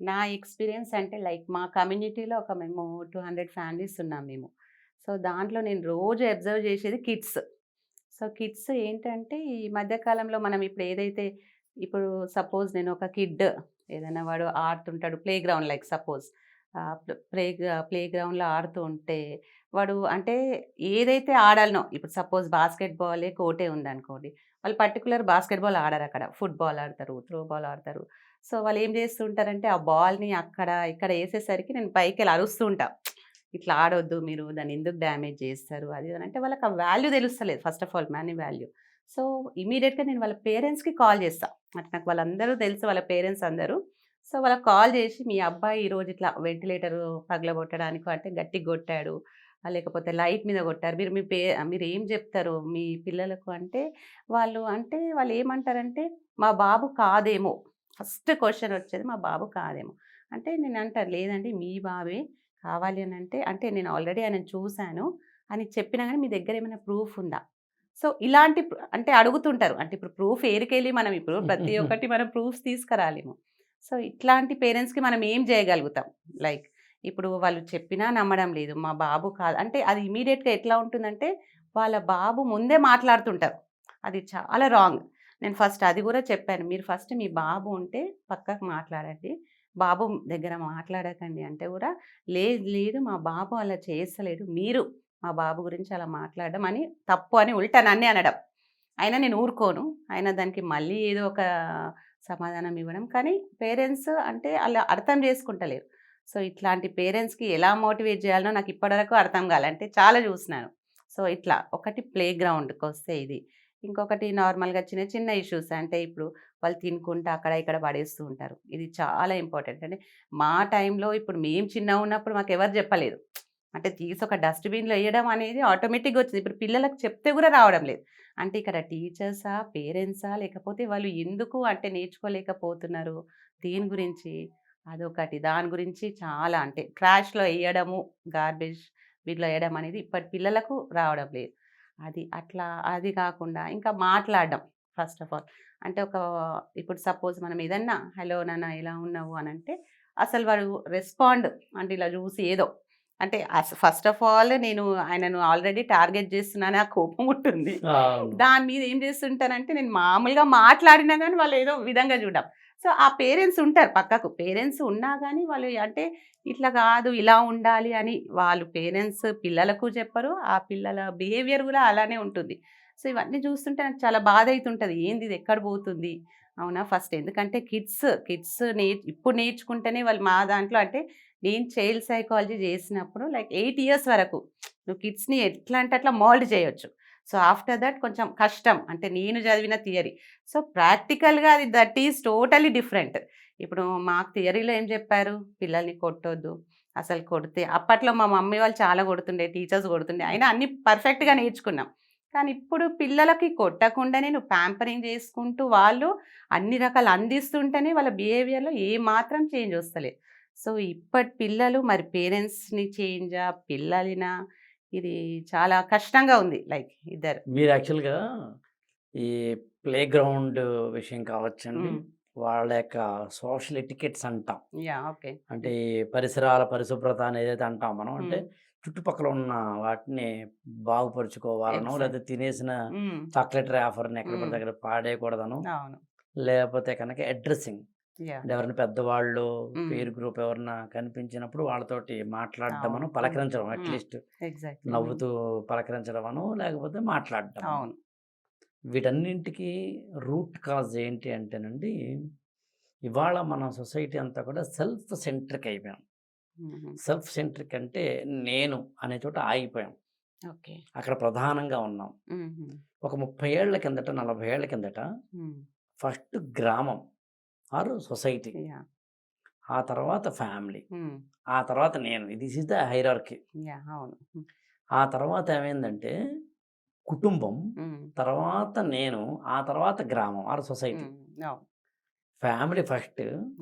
నా ఎక్స్‌పీరియన్స్ అంటే లైక్ మా కమ్యూనిటీలో ఒక మేము 200 ఫ్యామిలీస్ ఉన్నాం మేము. సో, దాంట్లో నేను రోజు అబ్జర్వ్ చేసేది కిడ్స్. సో, కిడ్స్ ఏంటంటే ఈ మధ్యకాలంలో మనం ఇప్పుడు ఏదైతే ఇప్పుడు సపోజ్ నేను ఒక కిడ్ ఏదైనా వాడు ఆడుతుంటాడు play ground like suppose play play గ్రౌండ్‌లో ఆడుతూ ఉంటే వాడు అంటే ఏదైతే ఆడాలనో ఇప్పుడు సపోజ్ బాస్కెట్ బాలే కోర్టే ఉందనుకోండి. వాళ్ళు పర్టికులర్ బాస్కెట్బాల్ ఆడరు అక్కడ ఫుట్‌బాల్ ఆడతారు, త్రో బాల్ ఆడతారు. సో, వాళ్ళు ఏం చేస్తూ ఉంటారంటే ఆ బాల్‌ని అక్కడ ఇక్కడ వేసేసరికి నేను పైకెళ్ళి అరుస్తూ ఉంటా. ఇట్లా ఆడొద్దు మీరు దాన్ని ఎందుకు డ్యామేజ్ చేస్తారు అది అంటే వాళ్ళకి ఆ వాల్యూ తెలుస్తలేదు first of all money value. So, ఇమీడియట్గా నేను వాళ్ళ పేరెంట్స్‌కి కాల్ చేస్తాను అంటే నాకు వాళ్ళందరూ తెలుసు వాళ్ళ పేరెంట్స్ అందరూ. సో, వాళ్ళకి కాల్ చేసి మీ అబ్బాయి ఈరోజు ఇట్లా వెంటిలేటరు పగలగొట్టడానికి అంటే గట్టి కొట్టాడు. లేకపోతే లైట్ మీద కొట్టారు. మీరు మీ పే మీరు ఏం చెప్తారు మీ పిల్లలకు అంటే వాళ్ళు అంటే వాళ్ళు ఏమంటారంటే మా బాబు కాదేమో. ఫస్ట్ క్వెషన్ వచ్చేది మా బాబు కాదేమో. అంటే నేను అంటా లేదండి మీ బాబే కావాలి అని అంటే, అంటే నేను ఆల్రెడీ ఆయనను చూసాను అని చెప్పినా గాని మీ దగ్గర ఏమైనా ప్రూఫ్ ఉందా? సో, ఇలాంటి అంటే అడుగుతుంటారు. అంటే ఇప్పుడు ప్రూఫ్ ఏరికెళ్ళి మనం ఇప్పుడు ప్రతి ఒక్కటి మనం ప్రూఫ్స్ తీసుకురాలేము. సో, ఇట్లాంటి పేరెంట్స్‌కి మనం ఏం చేయగలుగుతాం? లైక్ ఇప్పుడు వాళ్ళు చెప్పినా నమ్మడం లేదు. మా బాబు కాదు అంటే అది ఇమీడియట్గా ఎట్లా ఉంటుందంటే వాళ్ళ బాబు ముందే మాట్లాడుతుంటారు. అది చాలా రాంగ్. నేను ఫస్ట్ అది కూడా చెప్పాను. మీరు ఫస్ట్ మీ బాబు ఉంటే పక్కకు మాట్లాడండి. బాబు దగ్గర మాట్లాడకండి అంటే కూడా లేదు లేదు మా బాబు అలా చేస్తలేడు. మీరు మా బాబు గురించి అలా మాట్లాడడం అని తప్పు అని ఉల్టా నన్నే అనడం. అయినా నేను ఊరుకోను. అయినా దానికి మళ్ళీ ఏదో ఒక సమాధానం ఇవ్వడం. కానీ పేరెంట్స్ అంటే అలా అర్థం చేసుకుంటలేరు. సో, ఇట్లాంటి పేరెంట్స్‌కి ఎలా మోటివేట్ చేయాలనో నాకు ఇప్పటివరకు అర్థం కాలే. అంటే చాలా చూసినాను. సో, ఇట్లా ఒకటి ప్లే గ్రౌండ్‌కొస్తే ఇది. ఇంకొకటి నార్మల్‌గా చిన్న చిన్న ఇష్యూస్ అంటే ఇప్పుడు వాళ్ళు తినుకుంటా అక్కడ ఇక్కడ పడేస్తూ ఉంటారు. ఇది చాలా ఇంపార్టెంట్. అంటే మా టైంలో ఇప్పుడు మేము చిన్నగా ఉన్నప్పుడు మాకు ఎవరు చెప్పలేదు. అంటే తీసి ఒక డస్ట్‌బిన్‌లో వేయడం అనేది ఆటోమేటిక్‌గా వచ్చింది. ఇప్పుడు పిల్లలకు చెప్తే కూడా రావడం లేదు. అంటే ఇక్కడ టీచర్సా? పేరెంట్సా? లేకపోతే వాళ్ళు ఎందుకు అంటే నేర్చుకోలేకపోతున్నారు? దీని గురించి? అదొకటి. దాని గురించి చాలా అంటే ట్రాష్‌లో ఎయడము, గార్బేజ్ బిన్‌లో ఎయడం అనేది ఇప్పటి పిల్లలకు రావడం లేదు. అది అట్లా అది కాకుండా ఇంకా మాట్లాడడం ఫస్ట్ ఆఫ్ ఆల్. అంటే ఒక ఇప్పుడు సపోజ్ మనం ఏదన్నా హలో నాన్న ఎలా ఉన్నావు అనంటే అసలు వాడు రెస్పాండ్ అంటే ఇలా చూసి ఏదో అంటే ఫస్ట్ ఆఫ్ ఆల్ నేను ఆయనను ఆల్రెడీ టార్గెట్ చేస్తున్నాను ఆ కోపం ఉంటుంది. దాని మీద ఏం చేస్తుంటానంటే నేను మామూలుగా మాట్లాడినా గాని వాళ్ళు ఏదో విధంగా చూడడం. సో, ఆ పేరెంట్స్ ఉంటారు పక్కకు. పేరెంట్స్ ఉన్నా కానీ వాళ్ళు అంటే ఇట్లా కాదు ఇలా ఉండాలి అని వాళ్ళు పేరెంట్స్ పిల్లలకు చెప్పరు. ఆ పిల్లల బిహేవియర్ కూడా అలానే ఉంటుంది. సో, ఇవన్నీ చూస్తుంటే నాకు చాలా బాధ అవుతుంటుంది ఏంది ఇది ఎక్కడ పోతుంది? అవునా ఫస్ట్ ఎందుకంటే కిడ్స్ కిడ్స్ నే ఇప్పుడు నేర్చుకుంటేనే వాళ్ళు మా దాంట్లో అంటే నేను చైల్డ్ సైకాలజీ చేసినప్పుడు లైక్ ఎయిట్ ఇయర్స్ వరకు నువ్వు కిడ్స్‌ని ఎట్లా అంటే అట్లా మోల్డ్ చేయొచ్చు. సో, ఆఫ్టర్ దట్ కొంచెం కష్టం. అంటే నేను చదివిన థియరీ. సో, ప్రాక్టికల్‌గా అది దట్ ఈస్ టోటల్లీ డిఫరెంట్. ఇప్పుడు మాకు థియరీలో ఏం చెప్పారు? పిల్లల్ని కొట్టొద్దు. అసలు కొడితే అప్పట్లో మా మమ్మీ వాళ్ళు చాలా కొడుతుండే. టీచర్స్ కొడుతుండే. అయినా అన్ని పర్ఫెక్ట్‌గా నేర్చుకున్నాం. కానీ ఇప్పుడు పిల్లలకి కొట్టకుండానే నువ్వు ప్యాంపరింగ్ చేసుకుంటూ వాళ్ళు అన్ని రకాలు అందిస్తుంటేనే వాళ్ళ బిహేవియర్‌లో ఏమాత్రం చేంజ్ వస్తలేదు. సో, ఇప్పటి పిల్లలు మరి పేరెంట్స్‌ని చేంజా? పిల్లలినా? ఇది చాలా కష్టంగా ఉంది లైక్ ఇద్దరు. మీరు యాక్చువల్‌గా ఈ ప్లే గ్రౌండ్ విషయం కావచ్చండి. హ్మ్. వాళ్ళ యొక్క సోషల్ ఎటికెట్స్ అంటాం. ఓకే. అంటే ఈ పరిసరాల పరిశుభ్రత అని ఏదైతే అంటాం మనం. అంటే. చుట్టుపక్కల ఉన్న వాటిని బాగుపరుచుకోవాలనో. లేదా తినేసిన. చాక్లెట్ ర్యాపర్‌ని ఎక్కడ. అక్కడ పాడేయకూడదనో. లేకపోతే కనుక అడ్రెస్సింగ్. ఎవరైనా పెద్దవాళ్ళు. పీర్ గ్రూప్ ఎవరైనా కనిపించినప్పుడు వాళ్ళతోటి. హ్మ్. పలకరించడం హ్మ్. At least exactly. హ్మ్. నవ్వుతూ పలకరించడమనో, లేకపోతే మాట్లాడడమనో. అవును. వీటన్నింటికి రూట్ కాజ్ ఏంటి అంటేనండి, ఇవాళ మన సొసైటీ అంతా కూడా సెల్ఫ్ సెంట్రిక్ అయిపోయాం. హుహు. సెల్ఫ్ సెంట్రిక్ అంటే నేను అనే చోట ఆగిపోయాం. అక్కడ ప్రధానంగా ఉన్నాం. హుహు. ఒక 30 ఏళ్ళ కిందట, 40 ఏళ్ళ కిందట. ఫస్ట్ గ్రామం ఆర్ సొసైటీ. ఆ తర్వాత ఫ్యామిలీ. ఆ తర్వాత నేను. This is the hierarchy. అవును. ఆ తర్వాత ఏమైందంటే కుటుంబం. తర్వాత నేను, ఆ తర్వాత గ్రామం ఆర్ సొసైటీ. Family first.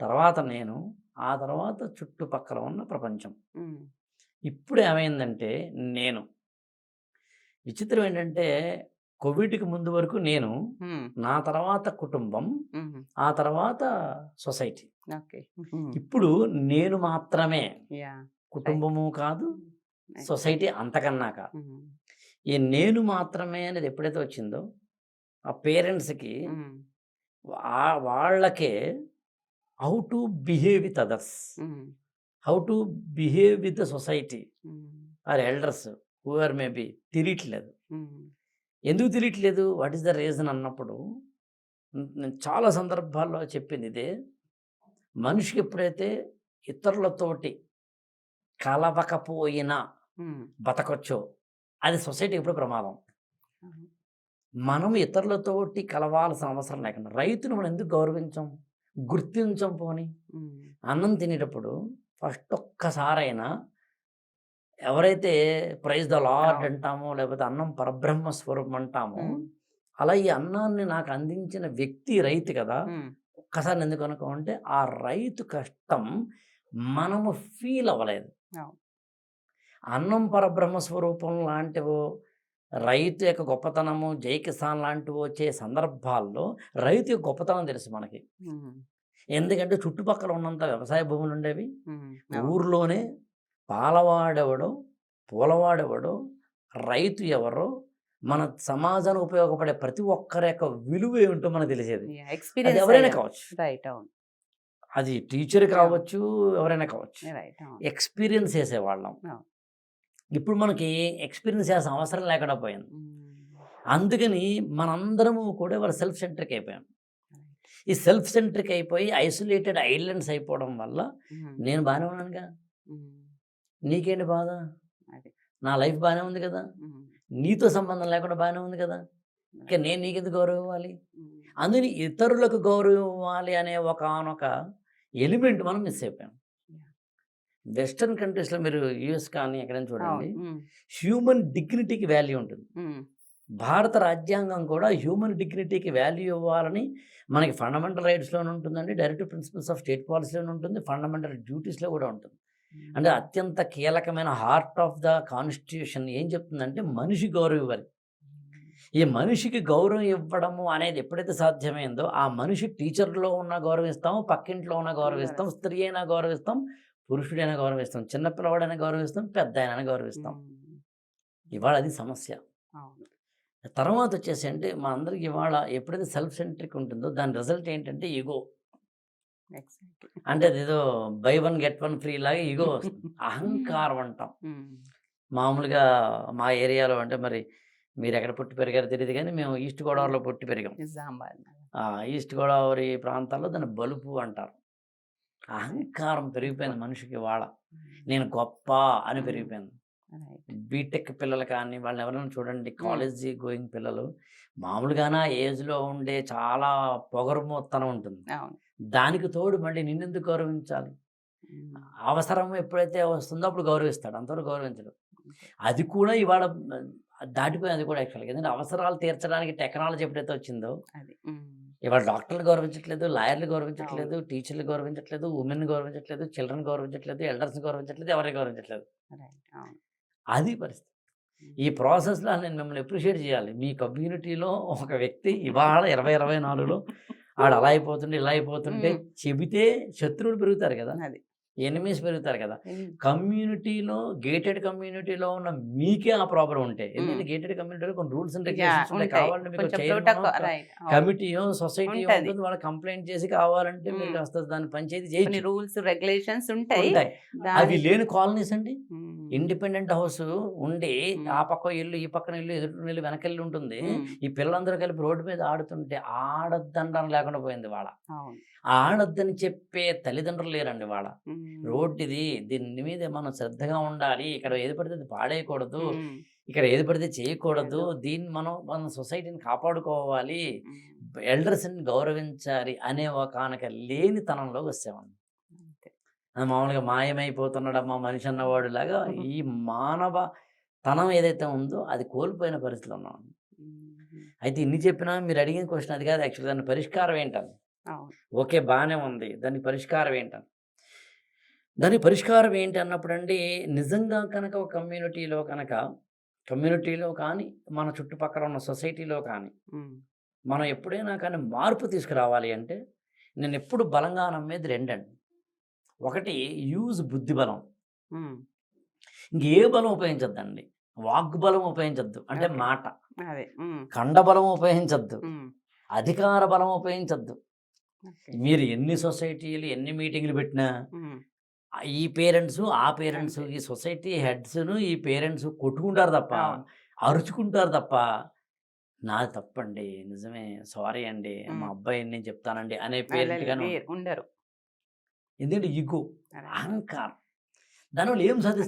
తర్వాత నేను, ఆ తర్వాత చుట్టుపక్కల ఉన్న ప్రపంచం. ఇప్పుడు ఏమైందంటే నేను. విచిత్రం ఏంటంటే కోవిడ్‌కి ముందు వరకు నేను. నా తర్వాత కుటుంబం. ఆ తర్వాత సొసైటీ. ఇప్పుడు నేను మాత్రమే. కుటుంబము కాదు. సొసైటీ అంతకన్నా కాదు. ఈ నేను మాత్రమే అనేది ఎప్పుడైతే వచ్చిందో, ఆ పేరెంట్స్‌కి వాళ్ళకే how to behave with others. How to behave with the society. Or elders who are may be తెలియట్లేదు. ఎందుకు తెలియట్లేదు? వాట్ ఈస్ ద రీజన్ అన్నప్పుడు నేను చాలా సందర్భాల్లో చెప్పింది ఇదే. మనిషికి ఎప్పుడైతే ఇతరులతోటి కలవకపోయినా. బతకొచ్చో, అది సొసైటీకి ఎప్పుడు ప్రమాదం. మనం ఇతరులతోటి కలవాల్సిన అవసరం లేకుండా రైతును మనం ఎందుకు గౌరవించం? గుర్తించం పోనీ. అన్నం తినేటప్పుడు ఫస్ట్ ఒక్కసారైనా ఎవరైతే ప్రైజ్ ద లార్డ్ అవును. అంటామో, లేకపోతే అన్నం పరబ్రహ్మ స్వరూపం అంటామో. అలా ఈ అన్నాన్ని నాకు అందించిన వ్యక్తి రైతు కదా! ఒక్కసారి ఎందుకు అనుకోమంటే, ఆ రైతు కష్టం మనము ఫీల్ అవ్వలేదు. అన్నం పరబ్రహ్మ స్వరూపం లాంటివో, రైతు యొక్క గొప్పతనము, జై కిసాన్ లాంటివి వచ్చే సందర్భాల్లో రైతు యొక్క గొప్పతనం తెలుసు మనకి. ఎందుకంటే చుట్టుపక్కల ఉన్నంత వ్యవసాయ భూములు ఉండేవి. ఊర్లోనే పాలవాడెవడో, పూలవాడెవడో, రైతు ఎవరో, మన సమాజానికి ఉపయోగపడే ప్రతి ఒక్కరి యొక్క విలువ ఏమిటో మనకు తెలిసేది. ఎక్స్‌పీరియన్స్ ఎవరైనా. కావచ్చు. రైట్. అవును. అది టీచర్! కావచ్చు, ఎవరైనా కావచ్చు. ఎక్స్‌పీరియన్స్ చేసేవాళ్ళం. ఇప్పుడు మనకి ఎక్స్‌పీరియన్స్ చేయాల్సిన అవసరం లేకుండా పోయింది. అందుకని మనందరము కూడా ఇవాళ సెల్ఫ్ సెంట్రిక్ అయిపోయాం. ఈ సెల్ఫ్ సెంట్రిక్ అయిపోయి ఐసోలేటెడ్ ఐలాండ్స్ అయిపోవడం వల్ల. నేను బానే ఉన్నానుగా. నీకేంటి బాధ? నా లైఫ్ బానే ఉంది కదా! నీతో సంబంధం లేకుండా బానే ఉంది కదా! ఇక. నేను నీకెందుకు గౌరవం ఇవ్వాలి? హ్మ్. అందుకని ఇతరులకు గౌరవం ఇవ్వాలి అనే ఒకానొక ఎలిమెంట్ మనం మిస్ అయిపోయాం. వెస్టర్న్ కంట్రీస్‌లో మీరు యూఎస్ కానీ ఎక్కడైనా చూడండి. హ్యూమన్ డిగ్నిటీకి వాల్యూ ఉంటుంది. భారత రాజ్యాంగం కూడా హ్యూమన్ డిగ్నిటీకి వాల్యూ ఇవ్వాలని మనకి ఫండమెంటల్ రైట్స్‌లోనే ఉంటుందండి. డైరెక్టివ్ ప్రిన్సిపల్స్ ఆఫ్ స్టేట్ పాలసీలోనే ఉంటుంది. ఫండమెంటల్ డ్యూటీస్‌లో కూడా ఉంటుంది. అంటే. అత్యంత కీలకమైన హార్ట్ ఆఫ్ ద కాన్స్టిట్యూషన్ ఏం చెప్తుందంటే మనిషి గౌరవం ఇవ్వాలి. ఈ మనిషికి గౌరవం ఇవ్వడము అనేది ఎప్పుడైతే సాధ్యమైందో, ఆ మనిషి టీచర్‌లో ఉన్నా గౌరవిస్తాం, పక్కింట్లో ఉన్నా గౌరవిస్తాం, గౌరవిస్తాం. స్త్రీ అయినా గౌరవిస్తాం, పురుషుడైనా గౌరవిస్తాం, చిన్న పిల్లవాడైనా గౌరవిస్తాం, పెద్దాయనైనా గౌరవిస్తాం. హ్మ్. ఇవాళ అది సమస్య. తర్వాత వచ్చేసి అంటే మనందరికి ఇవాళ ఎప్పుడైతే సెల్ఫ్ సెంట్రిక్ ఉంటుందో దాని రిజల్ట్ ఏంటంటే ఇగో. అంటే అదేదో buy one get one free లాగా ఇగో. అహంకారం అంటాం. మామూలుగా మా ఏరియాలో అంటే మరి మీరెక్కడ పుట్టి పెరిగారో తెలీదు గానీ మేము ఈస్ట్ గోదావరిలో పుట్టి పెరిగాం. ఈస్ట్ గోదావరి ప్రాంతాల్లో దాన్ని బలుపు అంటారు. అహంకారం పెరిగిపోయింది మనిషికి ఇవాళ. నేను గొప్ప అని. పెరిగిపోయింది. బీటెక్ పిల్లలు కానీ వాళ్ళని ఎవరైనా చూడండి. కాలేజీ గోయింగ్ పిల్లలు మామూలుగానే ఏజ్‌లో ఉండే చాలా పొగరుమోత్తనం ఉంటుంది. దానికి తోడు మళ్ళీ నిన్నెందుకు గౌరవించాలి? అవసరం ఎప్పుడైతే వస్తుందో అప్పుడు గౌరవిస్తాడు. అంతవరకు గౌరవించడు. అది కూడా ఇవాళ దాటిపోయింది కూడా యాక్చువల్‌గా. ఎందుకంటే అవసరాలు తీర్చడానికి టెక్నాలజీ ఎప్పుడైతే వచ్చిందో. ఇవాళ డాక్టర్లు గౌరవించట్లేదు, లాయర్లు. గౌరవించట్లేదు, టీచర్లు గౌరవించట్లేదు, వుమెన్‌ని గౌరవించట్లేదు, చిల్డ్రన్ గౌరవించట్లేదు, ఎల్డర్స్‌ని గౌరవించట్లేదు, ఎవరిని గౌరవించట్లేదు. అది పరిస్థితి. ఈ. ప్రాసెస్‌లో నేను మిమ్మల్ని అప్రిషియేట్ చేయాలి. మీ కమ్యూనిటీలో ఒక వ్యక్తి ఇవాళ 2024లో ఆడు అలా అయిపోతుండు, ఇలా అయిపోతుంటే. చెబితే శత్రువులు పెరుగుతారు కదా! అది. ఎనిమీస్ పెరుగుతారు కదా! కమ్యూనిటీలో గేటెడ్ కమ్యూనిటీలో ఉన్న మీకే ఆ ప్రాబ్లమ్ ఉంటే హ్మ్. ఎందుకంటే గేటెడ్ కమ్యూనిటీలో కొన్ని రూల్స్ అండ్ యాహ్! రెగ్యులేషన్స్ ఉంటాయి. ఉంటాయి. కావాలంటే మీకు. కమిటీయో, సొసైటీయో ఉంటది. వాళ్ళకి కంప్లెయింట్ చేసి కావాలంటే మీరు. కాస్త దాన్ని పంచాయతీ చేయొచ్చు. రూల్స్, రెగ్యులేషన్స్ ఉంటాయి. ఉంటాయి. అవి దాని లేని కాలనీస్ అండి. ఇండిపెండెంట్ హౌస్ ఉండి. ఆ పక్క ఇల్లు, ఈ పక్కన ఇల్లు, ఎదురున్న ఇల్లు, వెనకిల్లు ఉంటుంది. ఈ పిల్లలందరూ కలిపి రోడ్డు మీద ఆడుతుంటే ఆడొద్దనడం లేకుండా పోయింది ఇవాళ. ఆడొద్దని చెప్పే తల్లిదండ్రులు లేరండి. హ్మ్. రోడ్ ఇది. దీని మీద మనం శ్రద్ధగా ఉండాలి. ఇక్కడ ఏది పడితే అది పాడేయకూడదు. ఇక్కడ ఏది పడితే చేయకూడదు. దీన్ని మనం మన సొసైటీని కాపాడుకోవాలి. ఎల్డర్స్‌ని గౌరవించాలి అనే ఒకానొక లేనితనంలోకి వచ్చామండి. అంతే. ఆ! మామూలుగా మాయమైపోతున్నాడమ్మా మనిషి అన్నవాడిలాగా ఈ మానవ తనం ఏదైతే ఉందో అది కోల్పోయిన పరిస్థితిలో ఉన్నాం. అయితే ఇన్ని చెప్పినా మీరు అడిగిన క్వెషన్ అది కాదు యాక్చువల్‌గా దాని పరిష్కారం ఏంటని. ఓకే. బానే ఉంది. దానికి పరిష్కారం ఏంటని. దానికి పరిష్కారం ఏంటి అన్నప్పుడండి నిజంగా కనుక ఒక కమ్యూనిటీలో కనుక కమ్యూనిటీలో కానీ మన చుట్టుపక్కల ఉన్న సొసైటీలో కానీ మనం ఎప్పుడైనా కానీ మార్పు తీసుకురావాలి అంటే నేను ఎప్పుడు బలంగా నమ్మేది రెండండి. ఒకటి యూజ్ బుద్ధి బలం. ఇంకే బలం ఉపయోగించద్దండి. వాగ్బలం ఉపయోగించద్దు. అంటే. మాట. అదే. ఉమ్, కండబలం ఉపయోగించద్దు. అధికార బలం ఉపయోగించద్దు. మీరు ఎన్ని సొసైటీలు ఎన్ని మీటింగ్లు పెట్టినా ఈ పేరెంట్స్ ఆ పేరెంట్స్. ఈ సొసైటీ హెడ్స్ను ఈ పేరెంట్స్ కొట్టుకుంటారు తప్ప. అరుచుకుంటారు తప్ప నాది తప్పండి. నిజమే. సారీ అండి. మా మ్మ్. అబ్బాయి నేను చెప్తానండి అనే పేరెంట్ లేరు, ఉండరు. ఎందుకంటే ఇగో అలా. అహంకారం. దానివల్ల ఏం సాధిస్తారు